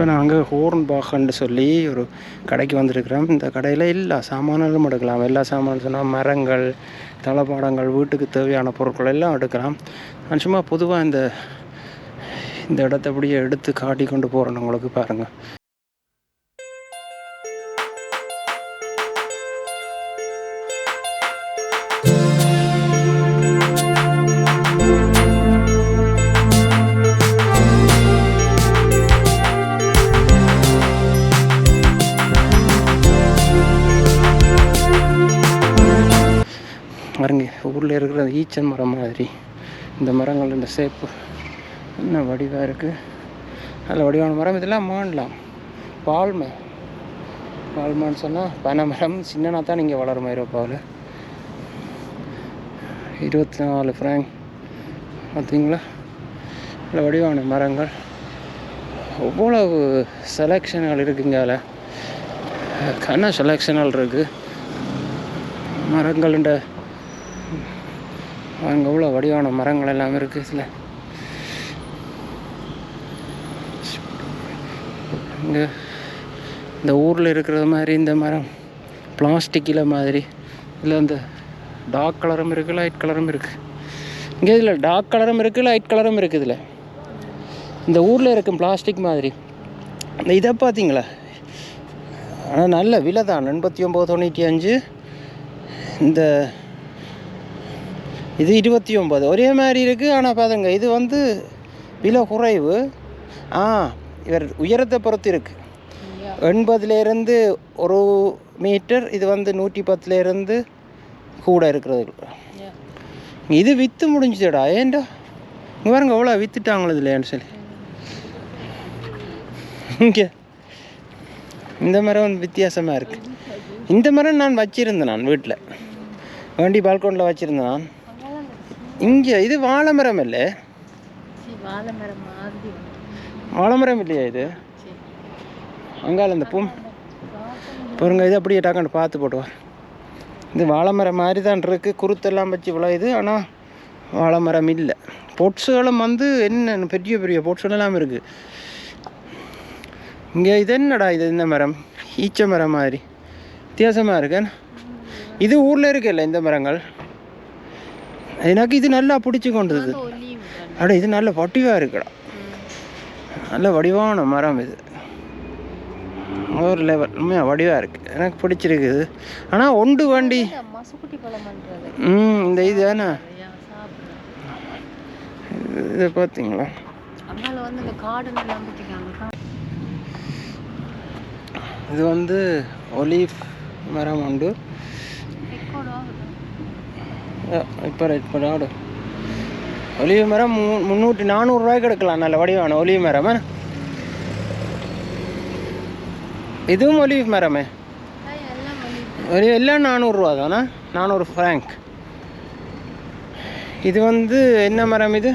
இப்போ நாங்கள் ஹோர்ன் பாகன்னு சொல்லி ஒரு கடைக்கு வந்திருக்கிறோம். இந்த கடையில் எல்லா சாமான்களும் எடுக்கலாம். எல்லா சாமானும் சொன்னால் மரங்கள் தளபாடங்கள் வீட்டுக்கு தேவையான பொருட்கள் எல்லாம் எடுக்கலாம். நான் சும்மா பொதுவாக இந்த இந்த இடத்த அப்படியே எடுத்து காட்டி கொண்டு போகிறேன் உங்களுக்கு பாருங்கள் பாருங்க ஊரில் இருக்கிற அந்த ஈச்சன் மரம் மாதிரி. இந்த மரங்கள் இந்த சேப்பு என்ன வடிவாக இருக்குது நல்ல வடிவான மரம். இதெல்லாம் மாடலாம் பால்மை. பால்மான்னு சொன்னால் பனை மரம். சின்னனா தான் இங்கே வளரும் ஐரோப்பாவில். இருபத்தி நாலு ஃப்ராங்க் பார்த்தீங்களா நல்ல வடிவான மரங்கள். அவ்வளவு செலெக்ஷன்கள் இருக்குங்கால கன செலெக்ஷன்கள் இருக்குது மரங்கள்ன்ற அங்கே உள்ள வடிவான மரங்கள் எல்லாம் இருக்குது இதில் இங்கே இந்த ஊரில் இருக்கிறது மாதிரி இந்த மரம் பிளாஸ்டிக்கில் மாதிரி. இதில் அந்த டார்க் கலரும் இருக்குது லைட் கலரும் இருக்குது இங்கே இதில் டார்க் கலரும் இருக்குது லைட் கலரும் இருக்குது இதில். இந்த ஊரில் இருக்கும் பிளாஸ்டிக் மாதிரி. இந்த இதை பார்த்தீங்களா? ஆனால் நல்ல விலை தான். எண்பத்தி ஒம்பது தொண்ணூற்றி அஞ்சு. இந்த இது இருபத்தி ஒம்பது ஒரே மாதிரி இருக்குது ஆனால் பாருங்க இது வந்து விலை குறைவு. ஆ இவர் உயரத்தை பொறுத்து இருக்குது எண்பதுலேருந்து ஒரு மீட்டர் இது வந்து நூற்றி பத்துலேருந்து கூட இருக்கிறது. இது விற்று முடிஞ்சுடா ஏன்டா? இங்கே பாருங்க எவ்வளோ விற்றுட்டாங்களோ இதுலையான்னு சொல்லி. இங்கே. இந்த மரம் வந்து வித்தியாசமாக இருக்குது இந்த மரம் நான் வச்சுருந்தேன் நான் வீட்டில் வண்டி பால்கோனில் வச்சுருந்தேன் நான். இங்கே இது வாழை மரம் இல்லை? வாழை மரம் மாதிரி வாழை மரம் இல்லையா இது? அங்கால இந்த பூம். பாருங்க இது அப்படியே டக்குன்னு பார்த்து போட்டுவார் இது வாழை மரம் மாதிரி தான் இருக்குது குருத்தெல்லாம் வச்சு விளையுது. ஆனால் வாழை மரம் இல்லை. பொட்ஸுகளும் வந்து என்ன பெரிய பெரிய பொட்ஸுகள் எல்லாம் இருக்குது இங்கே இது என்னடா இது இந்த மரம்? ஈச்ச மரம் மாதிரி. வித்தியாசமாக இருக்கு இது ஊரில் இருக்குல்ல இந்த மரங்கள்? எனக்கு இது நல்லா பிடிச்சி கொண்டது. அட இது நல்ல வடிவாக இருக்குடா. நல்ல வடிவான மரம் இது. ஒரு லெவல் உண்மையாக வடிவாக இருக்குது எனக்கு பிடிச்சிருக்குது. ஆனால் ஒண்டு வண்டி. ம் இந்த இது தானே? இதை பார்த்தீங்களா இது வந்து ஒலீஃப் மரம் உண்டு. இப்போ இப்போ நாடு. ஒலிவு மரம் மு முந்நூற்றி நானூறுரூவாய்க்கு எடுக்கலாம். நல்ல வடிவான ஒலிவு மரம்? இதுவும் ஒலிவு மரமே ஒரு எல்லாம் நானூறுரூவா தானே? நானூறு ஃப்ராங்க் இது வந்து என்ன மரம் இது?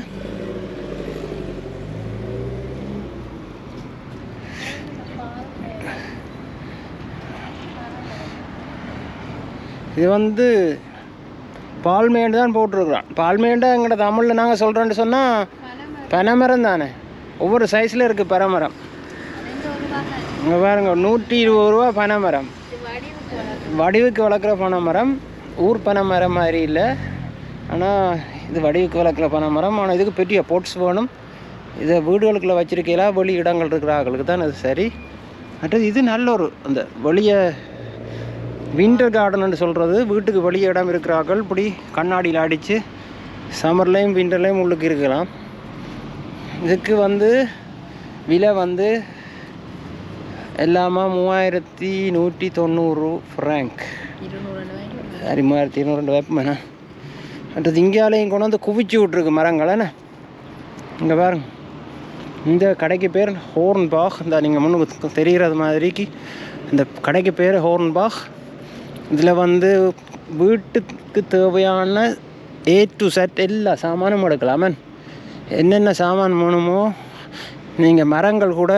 இது வந்து பால்மேண்டு தான் போட்டிருக்குறோம். பால்மேண்டை எங்கள்ட தமிழில் நாங்கள் சொல்கிறோன்னு சொன்னால் பனைமரம் தானே. ஒவ்வொரு சைஸில் இருக்குது பனைமரம். இங்கே பாருங்க நூற்றி இருபது ரூபா பனைமரம். வடிவுக்கு வளர்க்குற பனைமரம். ஊர் பனைமரம் மாதிரி இல்லை. ஆனால் இது வடிவுக்கு வளர்க்குற பனைமரம். ஆனால் இதுக்கு பெரிய போட்ஸ் வேணும். இதை வீடுகளுக்குள்ள வச்சுருக்கீங்களா வெளி இடங்கள் இருக்கிற ஆக்களுக்கு தான் அது சரி. மற்றது இது நல்ல ஒரு அந்த வெளியே விண்டர் கார்டன்னு சொல்கிறது வீட்டுக்கு வெளியே இடம் இருக்கிறார்கள் இப்படி கண்ணாடியில் அடித்து சம்மர்லேயும் விண்டர்லேயும் உள்ளுக்கு இருக்கலாம். இதுக்கு வந்து விலை வந்து எல்லாமே மூவாயிரத்தி நூற்றி தொண்ணூறு ஃப்ராங்க் சரி மூவாயிரத்தி இருநூறு வேப்பமேண்ணா அடுத்தது இங்கேயாலையும் கொண்டு வந்து குவிச்சு விட்ருக்கு மரங்களேண்ணே இங்கே பாருங்க. இந்த கடைக்கு பேர் ஹோர்ன்பாக். இந்த நீங்கள் முன்னுக்கு தெரிகிறது மாதிரிக்கு இந்த கடைக்கு பேர் ஹோர்ன்பாக். இதில் வந்து வீட்டுக்கு தேவையான ஏ டு செட் எல்லா சாமானும் எடுக்கலாம். என்னென்ன சாமான் வேணுமோ நீங்கள் மரங்கள் கூட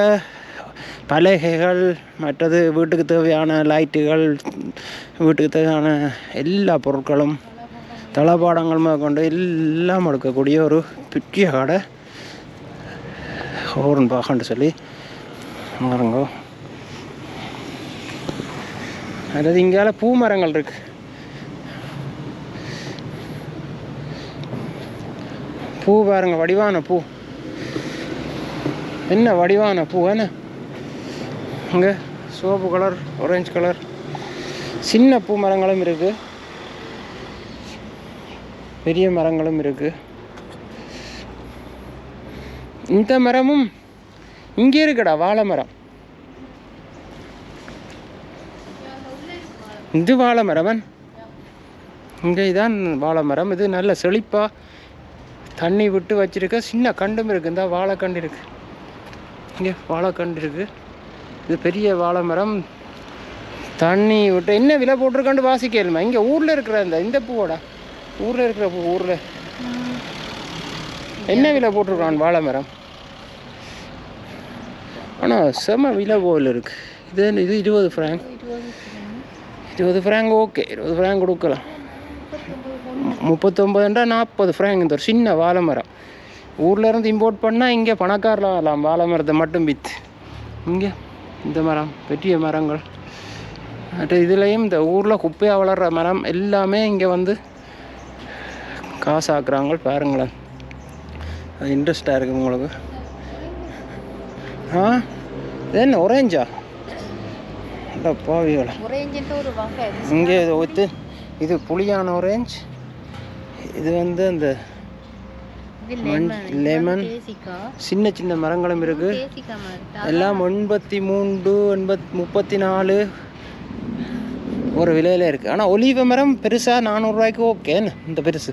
பலகைகள் மற்றது வீட்டுக்கு தேவையான லைட்டுகள் வீட்டுக்கு தேவையான எல்லா பொருட்களும் தளபாடங்கள் கொண்டு எல்லாம் எடுக்கக்கூடிய ஒரு பெரிய கடை. ஹோர்ன் பாகன்னு சொல்லி பாருங்க. அதாவது இங்கால பூ மரங்கள் இருக்கு. பூ பாருங்க வடிவான பூ. என்ன வடிவான பூ என்ன? இங்கே சோப்பு கலர் ஆரஞ்சு கலர் சின்ன பூ மரங்களும் இருக்கு. பெரிய மரங்களும் இருக்கு. இந்த மரமும் இங்கே இருக்கடா வாழை மரம். இது வாழைமரவன். இங்கே இதான் வாழை மரம் இது நல்ல செழிப்பாக தண்ணி விட்டு வச்சுருக்க சின்ன கண்டும் இருக்குது இந்த வாழைக்கண்டு இருக்கு. இங்கே வாழைக்கண்டு இருக்கு. இது பெரிய வாழை மரம் தண்ணி விட்டு என்ன விலை போட்டிருக்காண்டு வாசிக்கலுமா இங்கே ஊரில் இருக்கிற இந்த இந்த பூவோடா? ஊரில் இருக்கிற பூ ஊரில். என்ன விலை போட்டிருக்கான் வாழை மரம் ஆனால் செம விலை போல் இருக்குது இது இது இருபது ஃப்ராங்க்? இருபது ஃப்ராங்க் ஓகே இருபது ஃப்ராங்க் கொடுக்கலாம் முப்பத்தொம்பதுன்றா நாற்பது ஃப்ராங்க் இந்த ஒரு சின்ன வாழை மரம் ஊர்லேருந்து இம்போர்ட் பண்ணால் இங்கே பணக்காரில் வரலாம் வாழை மரத்தை மட்டும் விற்று இங்கே இந்த மரம் பெரிய மரங்கள் மற்ற இதுலேயும் இந்த ஊரில் குப்பையாக வளர்கிற மரம் எல்லாமே இங்கே வந்து காசாக்குறாங்க பாருங்களேன் அது இன்ட்ரெஸ்டாக இருக்குது உங்களுக்கு ஆ இது என்ன ஒரேஞ்சா இல்லை பாவியோட இங்கே இது ஒத்து இது புளியான ஆரஞ்ச் இது வந்து அந்த லெமன் சின்ன சின்ன மரங்களும் இருக்குது எல்லாம் எண்பத்தி மூன்று எண்பத் முப்பத்தி நாலு ஒரு விலையில் இருக்குது ஆனால் ஒலிவ மரம் பெருசாக நானூறுரூவாய்க்கு ஓகேன்னு இந்த பெருசு?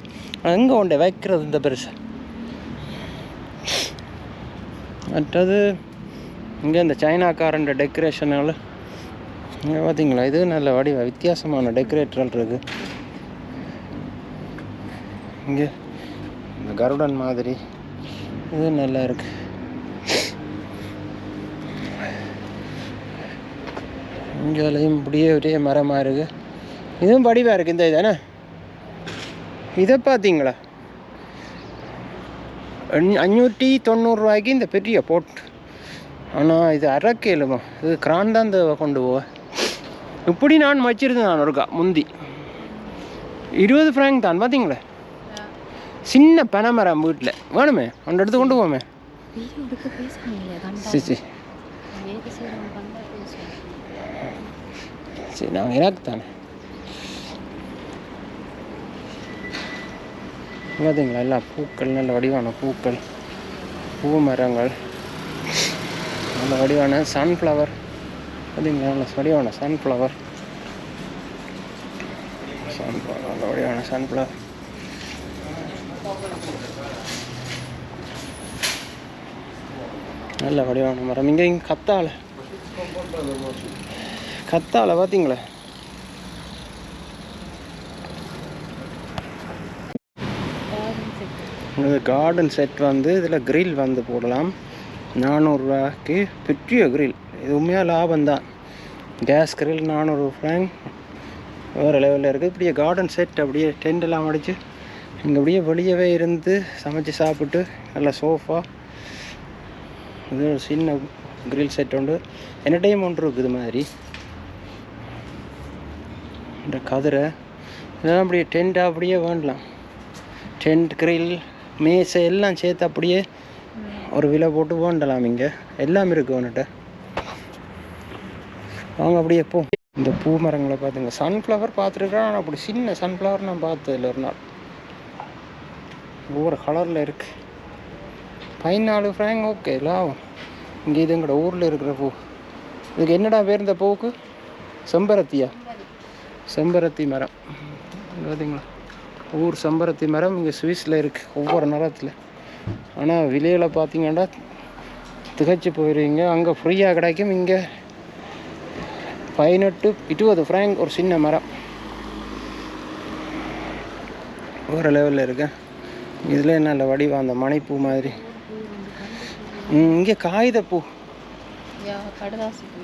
எங்கே உண்டே வைக்கிறது இந்த பெருசு? மற்றது இங்கே இந்த சைனாக்காரன் டெக்கரேஷனால் இங்கே பார்த்தீங்களா இது நல்ல வடிவ வித்தியாசமான டெக்கரேட்டர்கள் இருக்குது இங்கே இந்த கருடன் மாதிரி. இது நல்லா இருக்கு. இங்கேலையும் இப்படியே ஒரே மரமாக இருக்குது இதுவும் வடிவாக இருக்குது இந்த இதானே? இதை பார்த்தீங்களா அஞ்சூற்றி தொண்ணூறுரூவாய்க்கு இந்த பெரிய போட். ஆனால் இது அரைக்கேலுமா இது கிரான் இந்த கொண்டு போவேன் இப்படி நான் வச்சிருந்தேன் நான் ஒருக்கா முந்தி. இருபது ஃப்ராங்க் தான் பார்த்தீங்களா சின்ன பனைமரம் வீட்டில் வேணுமே? அந்த இடத்து கொண்டு போமே. சரி சரி. சரி நான் எனக்கு தானே. பார்த்தீங்களா எல்லாம் பூக்கள் நல்ல வடிவான பூக்கள். பூ மரங்கள் நல்ல வடிவான சன்ஃப்ளவர் பார்த்தீங்களா நல்ல வடிவான சன்ஃப்ளவர் சன்ஃப்ளவர் நல்ல வடிவான சன்ஃப்ளவர் நல்ல வடிவான மரம். இங்கே இங்கே கத்தாழை. கத்தாழை பார்த்தீங்களா கார்டன் செட் வந்து இதில் grill வந்து போடலாம். நானூறுரூவாக்கு பெரிய கிரில் இது உண்மையாக லாபம் தான் கேஸ் கிரில் நானூறு ஃப்ராங்க் வேறு லெவலில் இருக்குது இப்படியே கார்டன் செட் அப்படியே டென்ட் எல்லாம் அடித்து இங்கே அப்படியே வெளியவே இருந்து சமைச்சு சாப்பிட்டு நல்ல சோஃபா இது ஒரு சின்ன கிரில் செட் உண்டு. என்டர்டைன்மெண்ட் இருக்குது இது மாதிரி. இந்த கதிரை இதெல்லாம் அப்படியே டென்ட்டாக அப்படியே வேண்டலாம். டென்ட் கிரில் மேசை எல்லாம் சேர்த்து அப்படியே ஒரு விலை போட்டு வேண்டலாம் இங்கே. எல்லாம் இருக்குது உன்கிட்ட. வாங்க அப்படியே போ. இந்த பூ மரங்களை பார்த்துங்க சன்ஃப்ளவர் பார்த்துருக்கேன் ஆனால் அப்படி சின்ன சன்ஃப்ளவர் நான் பார்த்ததில்ல ஒரு நாள். ஒவ்வொரு கலரில் இருக்கு. பதினாலு ஃப்ராங்க் ஓகே லாபம் இங்கே இது எங்கட ஊரில் இருக்கிற பூ. இதுக்கு என்னடா பேர் இந்த பூவுக்கு? செம்பருத்தியா? செம்பருத்தி மரம். பார்த்தீங்களா ஊர் செம்பருத்தி மரம் இங்கே சுவிஸில் இருக்குது ஒவ்வொரு நிறத்தில். ஆனால் விலையில் பார்த்தீங்கன்னா திகைச்சு போயிடுவீங்க அங்கே ஃப்ரீயாக கிடைக்கும். இங்கே பதினெட்டு இருபது ஃப்ராங்க் ஒரு சின்ன மரம். ஒரு லெவலில் இருக்கு. இதில் நல்ல வடிவம் அந்த மணிப்பூ மாதிரி. ம், இங்கே காகிதப்பூ.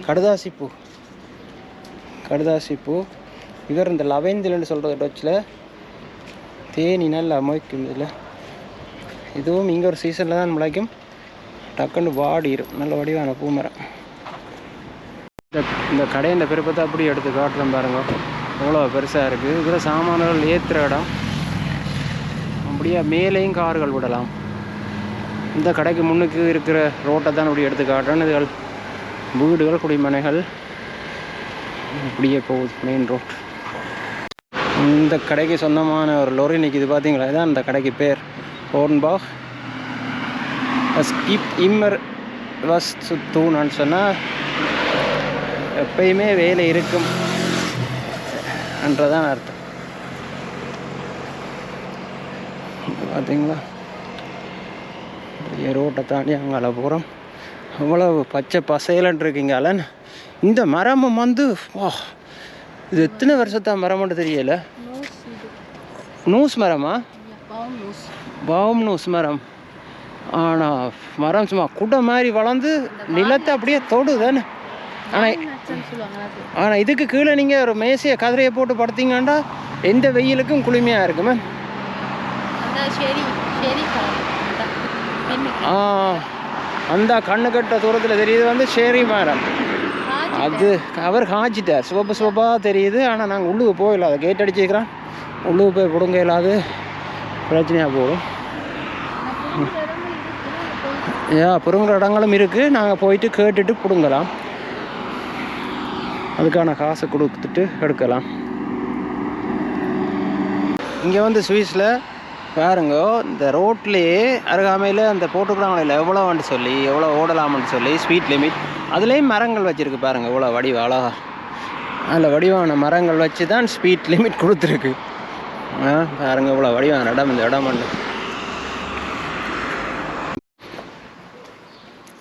கடதாசி பூ. கடுதாசி பூ. இவர் இந்த லவெந்தில்னு சொல்கிறது டச்சில். தேனி நல்லா மொய்க்கும் இதில். இதுவும் இங்கே ஒரு சீசனில் தான் முளைக்கும். டக்குன்னு வாடிடும் நல்ல வடிவான பூ மரம் இந்த இந்த கடையின் பெருப்பத்தை அப்படியே எடுத்து காட்டுறேன் பாருங்க. அவ்வளோ பெருசாக இருக்குது இதில் சாமான்கள் ஏற்றுற இடம். அப்படியே மேலேயும் கார்கள் விடலாம். இந்த கடைக்கு முன்னுக்கு இருக்கிற ரோட்டை தான் அப்படி எடுத்து காட்டுறேன். இதுகள் வீடுகள் குடிமனைகள். அப்படியே போகுது மெயின் ரோட் இந்த கடைக்கு சொந்தமான ஒரு லொரி நிற்கிது பார்த்தீங்களா இதான் இந்த கடைக்கு பேர். ஹோர்ன்பாக் ஸ்கிப் இம்மர் வஸ் தூணான்னு சொன்னால் எப்பயுமே வேலை இருக்கும் என்றதான் அர்த்தம் பார்த்தீங்களா பெரிய ரோட்டை தாண்டி அங்கால போகிறோம் அவ்வளவு பச்சை பசையலன் இருக்குங்கால இந்த மரமும் வந்து வா இது எத்தனை வருஷத்தா மரம்னு தெரியல நூஸ் மரமா பாவம் நோஸ் பாவம் நூஸ் மரம் ஆனால் மரம் சும்மா குடை மாதிரி வளர்ந்து நிலத்தை அப்படியே தொடு தானே ஆனால் ஆனால் இதுக்கு கீழே நீங்கள் ஒரு மேசையை கதிரையை போட்டு படுத்தீங்கன்னா எந்த வெயிலுக்கும் குளுமையாக இருக்குமே. ஆ அந்த கண்ணு கட்ட தூரத்தில் தெரியுது வந்து ஷேரி மரம். அது அவர் காய்ச்சிட்டார் சிவப்பு சிவப்பாக தெரியுது. ஆனால் நாங்கள் உள்ளுக்கு போயிடல அதை கேட் அடிச்சுக்கிறோம் உள்ளுக்கு போய் பிடுங்க இல்லாது. பிரச்சனையாக போடும் ஏன் பிடுங்குற இடங்களும் இருக்குது நாங்கள் போயிட்டு கேட்டுட்டு பிடுங்கலாம். அதுக்கான காசை கொடுத்துட்டு எடுக்கலாம். இங்கே வந்து சுவிஸில் பாருங்க இந்த ரோட்லேயே அருகாமையில் அந்த போட்டுக்கிறாங்களே எவ்வளோன்னு சொல்லி எவ்வளோ ஓடலாம்னு சொல்லி ஸ்பீட் லிமிட் அதுலேயும் மரங்கள் வச்சுருக்கு பாருங்கள் இவ்வளோ வடிவ அழகா. அதில் வடிவான மரங்கள் வச்சு தான் ஸ்பீட் லிமிட் கொடுத்துருக்கு. ஆ பாருங்க இவ்வளோ வடிவான இடம் இந்த இடம் ஒன்று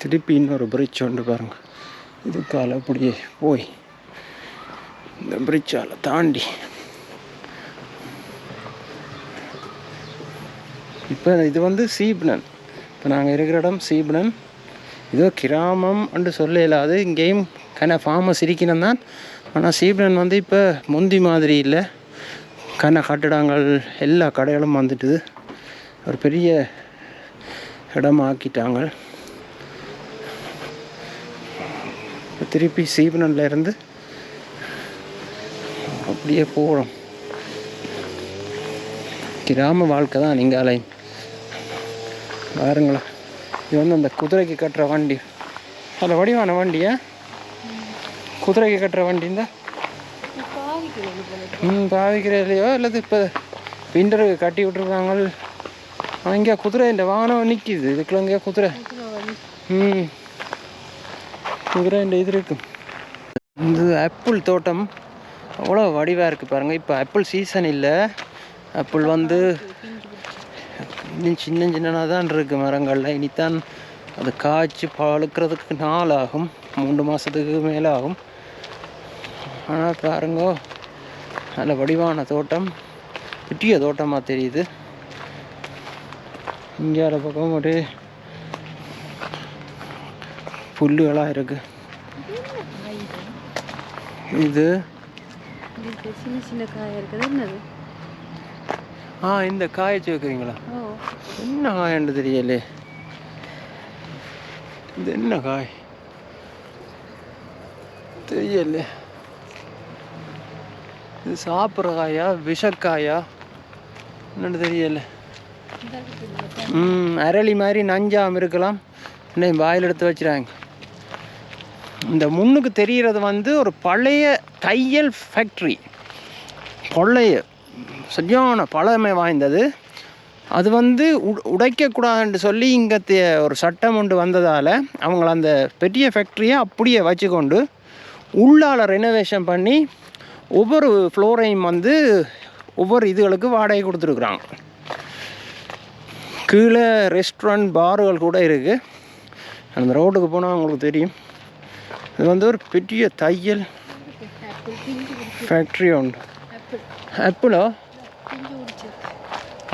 திருப்பி இன்னொரு பிரிட்ஜ் உண்டு பாருங்க. இதுக்கால அப்படியே போய் இந்த பிரிட்ஜால் தாண்டி. இப்போ இது வந்து சீப்னன். இப்போ நாங்கள் இருக்கிற இடம் சீப்னன். இதோ கிராமம் என்று சொல்ல இல்லாது இங்கேயும் கன ஃபார்மஸ் இருக்கணும் தான். ஆனால் சீப்னன் வந்து இப்போ முந்தி மாதிரி இல்லை. கன கட்டிடங்கள் எல்லா கடைகளும் வந்துட்டுது. ஒரு பெரிய இடமா ஆக்கிட்டாங்க திருப்பி சீபனன்ல இருந்து அப்படியே போகிறோம் கிராம வாழ்க்கை தான் நீங்கள் அலை பாருங்களா இது வந்து அந்த குதிரைக்கு கட்டுற வண்டி. அதில் வடிவான வண்டியா? குதிரைக்கு கட்டுற வண்டி ம் பாவிக்கிறதுலையோ அல்லது இப்போ விண்டருக்கு கட்டி விட்ருக்காங்க அங்கே குதிரை இந்த வாகனம் நிற்கிது இதுக்குள்ள இங்கே குதிரை. ம். குதிரை இந்த இது இருக்கு. இந்த ஆப்பிள் தோட்டம் அவ்வளோ வடிவாக இருக்குது பாருங்கள் இப்போ ஆப்பிள் சீசன் இல்லை. ஆப்பிள் வந்து இன்னும் சின்ன சின்னதாக தான் இருக்குது மரங்களில். இனித்தான் அது காய்ச்சி பழுக்கிறதுக்கு நாள் ஆகும் மூன்று மாதத்துக்கு மேலே ஆகும் ஆனால் பாருங்க நல்ல வடிவான தோட்டம் பெரிய தோட்டமாக தெரியுது. இங்கே பக்கம் ஒரு புல்லுகளாக இருக்குது இது சின்ன சின்ன காய் இருக்குது. என்னது? ஆ இந்த காய்ச்சி வைக்கிறீங்களா? ஓ. என்ன காயன்னு தெரியலே. இது என்ன காய்? தெரியல. இது சாப்பிட்ற காயா விஷக்காயா? என்னென்னு தெரியல. ம் அரளி மாதிரி நஞ்சாம் இருக்கலாம். இன்னும் வாயில் எடுத்து வச்சுறாங்க. இந்த முன்னுக்கு தெரிகிறது வந்து ஒரு பழைய தையல் ஃபேக்ட்ரி பழைய சரியான பழமை வாய்ந்தது. அது வந்து உ- உடைக்கக்கூடாதுன்னு சொல்லி இங்கே ஒரு சட்டம் ஒன்று வந்ததால் அவங்கள அந்த பெரிய ஃபேக்ட்ரியை அப்படியே வச்சுக்கொண்டு உள்ளால் ரெனோவேஷன் பண்ணி ஒவ்வொரு ஃப்ளோரையும் வந்து ஒவ்வொரு இதுகளுக்கு வாடகை கொடுத்துருக்குறாங்க. கீழே ரெஸ்டாரண்ட் பார்கள் கூட இருக்குது அந்த ரோட்டுக்கு போனால் உங்களுக்கு தெரியும். இது வந்து ஒரு பெரிய தையல் ஃபேக்ட்ரி உண்டு ஆப்பிளோ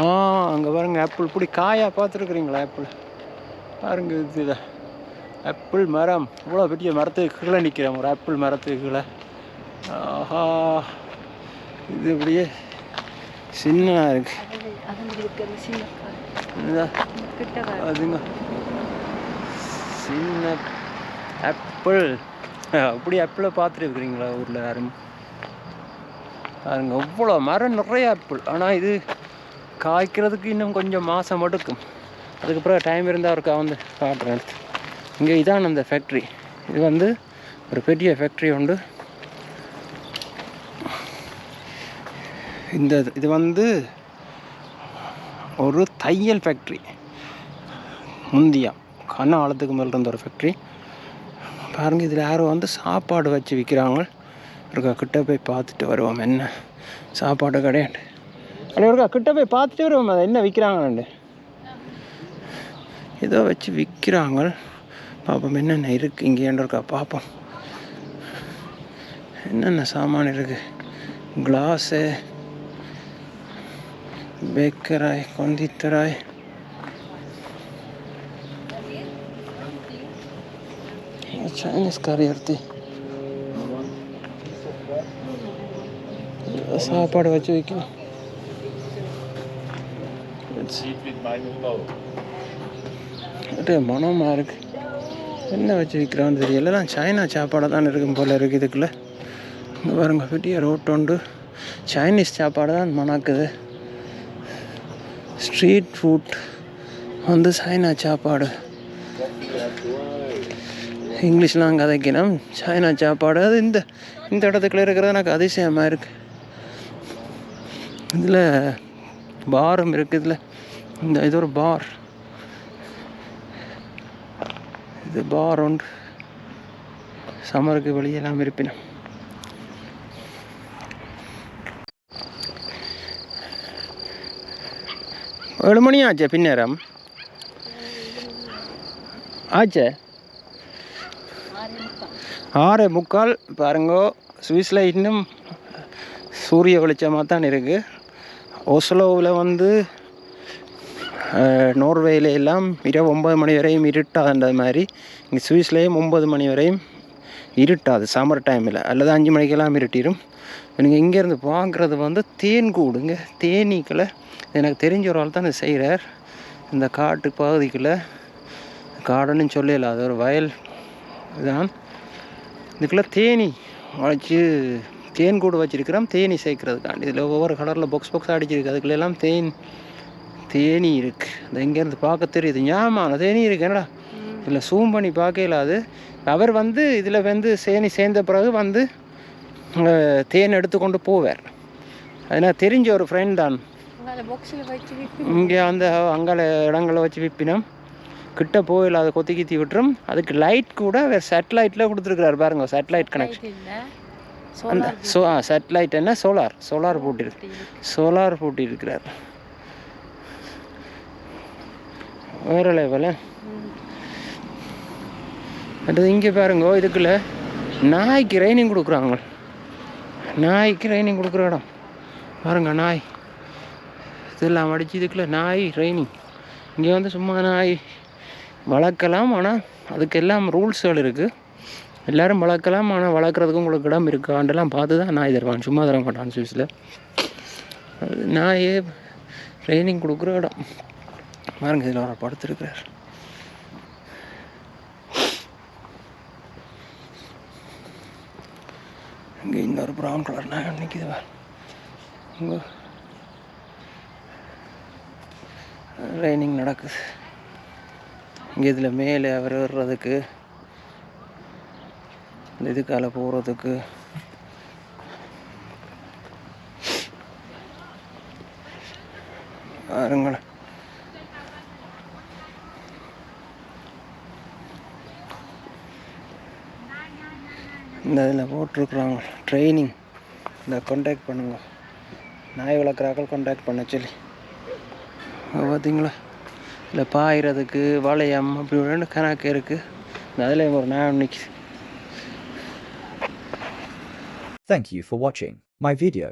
ஆ அங்கே பாருங்க ஆப்பிள் இப்படி காயாக பார்த்துருக்குறீங்களா ஆப்பிள் பாருங்க இது ஆப்பிள் மரம். இவ்வளோ பெரிய மரத்துக்கு கீழே நிற்கிறேன் ஒரு ஆப்பிள் மரத்துக்கு கீழே. ஆஹா இது இப்படியே சின்னதாக இருக்கு. அதுங்க சின்ன ஆப்பிள் அப்படி ஆப்பிள் பார்த்துருக்குறீங்களா ஊரில் யாரும்? பாருங்க எவ்வளோ மரம் நிறைய ஆப்பிள் ஆனால் இது காய்க்கிறதுக்கு இன்னும் கொஞ்சம் மாதம் எடுக்கும். அதுக்கு பிறகு டைம் இருந்தால் இருக்கா வந்து காட்டுறேன். இங்கே இதான் அந்த ஃபேக்ட்ரி இது வந்து ஒரு பெரிய ஃபேக்ட்ரி உண்டு. இந்த இது- இது வந்து ஒரு தையல் ஃபேக்ட்ரி முந்தியா? கண்ண ஆழத்துக்கு மேல் இருந்த ஒரு ஃபேக்ட்ரி பாருங்கள் இதில் யாரும் வந்து சாப்பாடு வச்சு விற்கிறாங்க இருக்கா கிட்ட போய் பார்த்துட்டு வருவோம். என்ன? சாப்பாடு கிடையாது. அப்படியே இருக்கா கிட்ட போய் பார்த்துட்டு வருவோம். அதை என்ன விற்கிறாங்கன்னு ஏதோ வச்சு விற்கிறாங்க பார்ப்போம் என்னென்ன இருக்குது இங்கேன்னு இருக்கா பார்ப்போம் என்னென்ன சாமான் இருக்குது கிளாஸு Bäckerei, Konditorei. Chinese கறியர்த்தி சாப்பாடு வச்சு வைக்கணும் மனமாக இருக்கு என்ன வச்சு விற்கிறான்னு தெரியல சைனா சாப்பாடை தான் இருக்கும் போல் இருக்குது இதுக்குள்ளே இங்கே பாருங்க பெரிய ஒன்று சைனீஸ் சாப்பாடு தான் மணக்குது ஸ்ட்ரீட் ஃபுட் வந்து சைனா சாப்பாடு இங்கிலீஷ்லாம் கதைக்கணும் சைனா சாப்பாடு அது இந்த இந்த இடத்துக்குள்ள இருக்கிறது எனக்கு அதிசயமாக இருக்கு இதில் பாரும் இருக்குது இதில் இந்த இது ஒரு பார் இது பார் உண்டு சம்மருக்கு வெளியெல்லாம் இருப்பினோம் ஏழு மணி ஆச்சே பின்னேரம்? ஆச்சே? ஆறு முக்கால் பாருங்கோ சுவிஸில் இன்னும் சூரிய வெளிச்சமாக தான் இருக்குது ஒஸ்லோவில் வந்து அஹ், நோர்வேல எல்லாம் இரவு ஒம்பது மணி வரையும் இருட்டாதுன்ற மாதிரி. இங்கே சுவிஸ்லேயும் ஒன்பது மணி வரையும் இருட்டாது சம்மர் டைமில் அல்லது அஞ்சு மணிக்கெல்லாம் இருட்டிடும் எனக்கு இங்கேருந்து பார்க்குறது வந்து தேன் கூடுங்க. தேனீக்களை எனக்கு தெரிஞ்ச ஒரு ஆள் தான் இதை செய்கிறார் இந்த காட்டு பகுதிக்குள்ளே காடுன்னு சொல்லல அது ஒரு வயல் இதுதான் இதுக்குள்ளே தேனி வச்சு தேன் கூடு வச்சிருக்கிறோம். தேனி சேர்க்கறதுக்காண்டி. இதில் ஒவ்வொரு கலரில் பாக்ஸ் பாக்ஸ் அடிச்சிருக்கு. அதுக்குள்ள எல்லாம் தேன் தேனி இருக்கு. அது இங்கேருந்து பார்க்க தெரியுது. ஞாபகம் தேனி இருக்கு. என்னடா? இதில் ஜூம் பண்ணி பார்க்கல அது அவர் வந்து இதில் வந்து சேனி சேர்ந்த பிறகு வந்து தேன் எடுத்து கொண்டு போவார். அது நான் தெரிஞ்ச ஒரு ஃப்ரெண்ட் தான். இங்கே அந்த அங்கால இடங்களை வச்சு விற்பினோம் கிட்ட போயில அதை கொத்தி கித்தி விட்டுரும். அதுக்கு லைட் கூட வேறு சேட்டலைட்டில் கொடுத்துருக்குறாரு பாருங்க சேட்டலைட் கனெக்ஷன் அந்த சோ சேட்டலைட் என்ன? சோலார் சோலார் போட்டிருக்கு. சோலார் போட்டிருக்கிறார். வேற லெவலு அடுத்து இங்கே பாருங்க இதுக்குள்ள நாய்க்கு ரைனிங் கொடுக்குறாங்க. நாய்க்கு ரைனிங் கொடுக்குற இடம். பாருங்க நாய். இதெல்லாம் அடிச்சு இதுக்குள்ள நாய் ரைனிங் இங்கே வந்து சும்மா நாய் வளர்க்கலாம் ஆனால் அதுக்கு எல்லாம் ரூல்ஸ்கள் இருக்குது எல்லோரும் வளர்க்கலாம் ஆனால் வளர்க்குறதுக்கு உங்களுக்கு இடம் இருக்காண்டெல்லாம் பார்த்து தான் நாய் தருவான் சும்மா தர மாட்டான் சுவிஸில் நாயே ட்ரைனிங் கொடுக்குற இடம். பாருங்க இதில் வர படுத்துருக்கிறார். இங்கே இன்னொரு ப்ரௌன் கலர் நாய் நிற்கிது பாரு. இங்கே ரைனிங் நடக்குது. இங்கே இதில் மேலே அவர் வர்றதுக்கு இந்த இதுக்கால போகிறதுக்கு பாருங்களேன். இந்த இதில் போட்டிருக்குறாங்க. ட்ரைனிங் இந்த கான்டாக்ட் பண்ணுங்க. நாய் வளர்க்குறாக்கள் கான்டாக்ட் பண்ண சொல்லி. பார்த்தீங்களா? இல்லை பாயிறதுக்கு வளையம் அப்படி ஒன்று கணக்கு இருக்குது அதில் ஒரு நாய் ஒன்று நிற்கிது Thank you for watching my video.